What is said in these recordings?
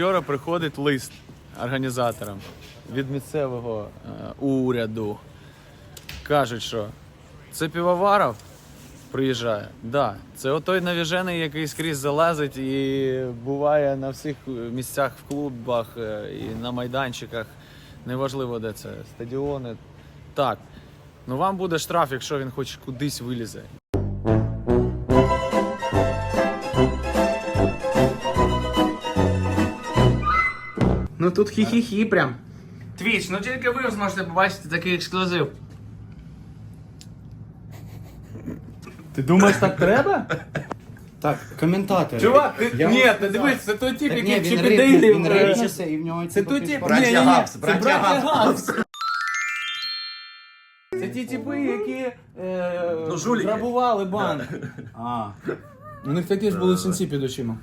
Вчора приходить лист організаторам від місцевого е, уряду. Кажуть, що це півоваров приїжджає. Да, це отой навіжений, який скрізь залазить і буває на всіх місцях в клубах е, і на майданчиках. Неважливо, де це, стадіони. Так. Ну вам буде штраф, якщо він хоч кудись вилізе. Ну тут хі-хі-хі прям. Твіч, ну тільки ви зможете побачити такий ексклюзив. Ти думаєш, так треба? Так, коментатори. Чувак, ти... Я ні, вам ти дивись, це той тип, Так, ні, який він, Чіп і він і в нього Це типу, той тип, пішла- ні, ні, ні, це браття браття Гапс. Гапс. Це ті типи, які е, Ну, жуліки. грабували банк. А, У них такі ж були синці під очима.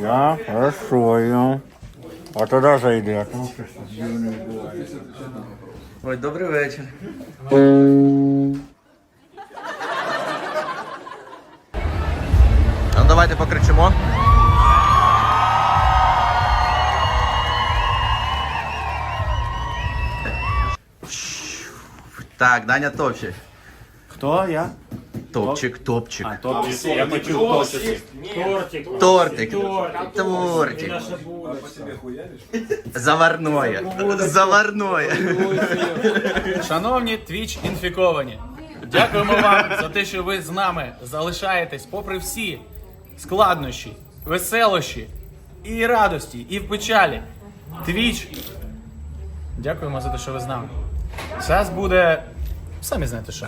Я розшою. А туди зайде. Ой, добрий вечір. Ну давайте покричимо. Так, Даня топчик. Хто я? Топчик, топчик. А, то я почув топчик. Тортик. Тортик. Заварное. Заварное. Шановні твіч інфіковані, дякуємо вам за те, що ви з нами залишаєтесь, попри всі складнощі, веселощі і радості, і в печалі. Твіч. Дякуємо за те, що ви з нами. Зараз буде. Самі знаєте що.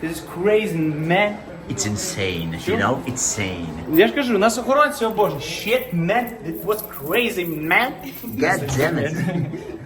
This is crazy, man. It's insane, you know? It's insane. Я ж кажу, нас охоронці обожнюють. Shit, man. It was crazy, man. God damn it.